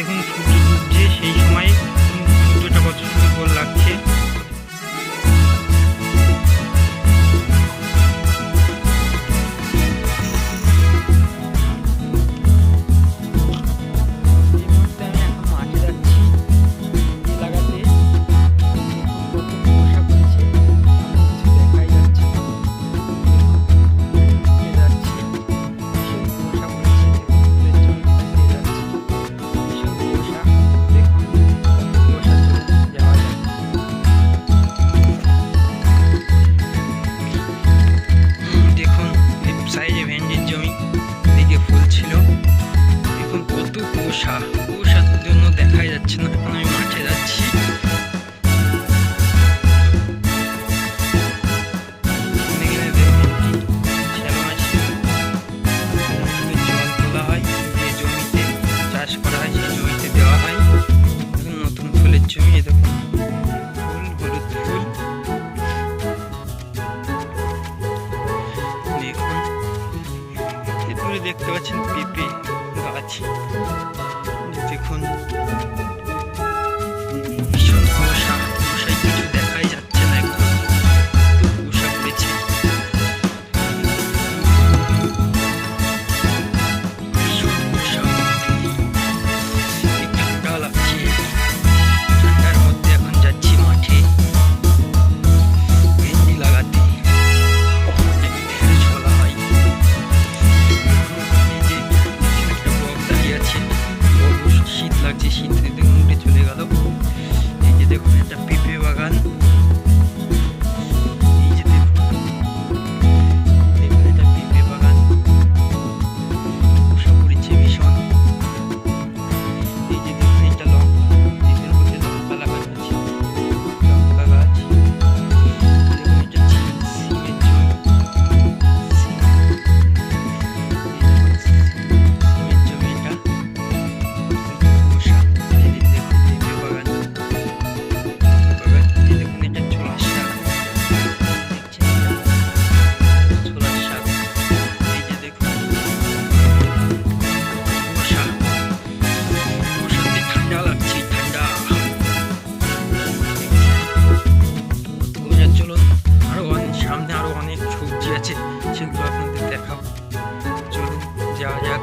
Segundo o estudo de X mais দেখতে পাচ্ছেন পিপি ครับ ชุนยายั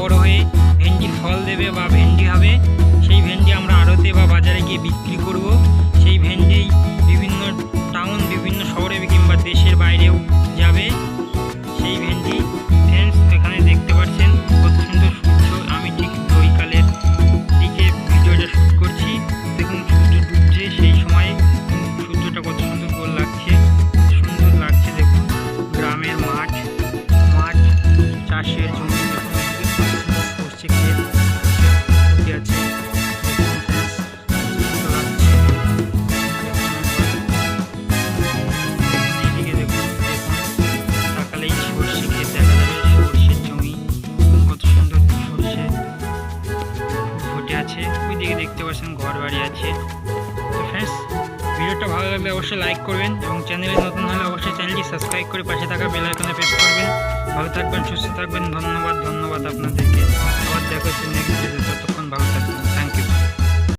বড় হয়ে ভেন্ডির ফল দেবে বা ভেন্ডি হবে ওইদিকে দেখতে পাচ্ছেন, ঘর বাড়ি আছে। তো ফ্রেন্ডস ভিডিওটা ভালো লাগলে অবশ্যই লাইক করবেন এবং চ্যানেলে নতুন হলে অবশ্যই চ্যানেলটি সাবস্ক্রাইব করে পাশে থাকা বেল আইকনে প্রেস করবেন। ভালো থাকবেন, সুস্থ থাকবেন, ধন্যবাদ ধন্যবাদ আপনাদেরকে। আবার দেখা হচ্ছে নেক্সট ততক্ষণ ভালো থাকবেন। Thank you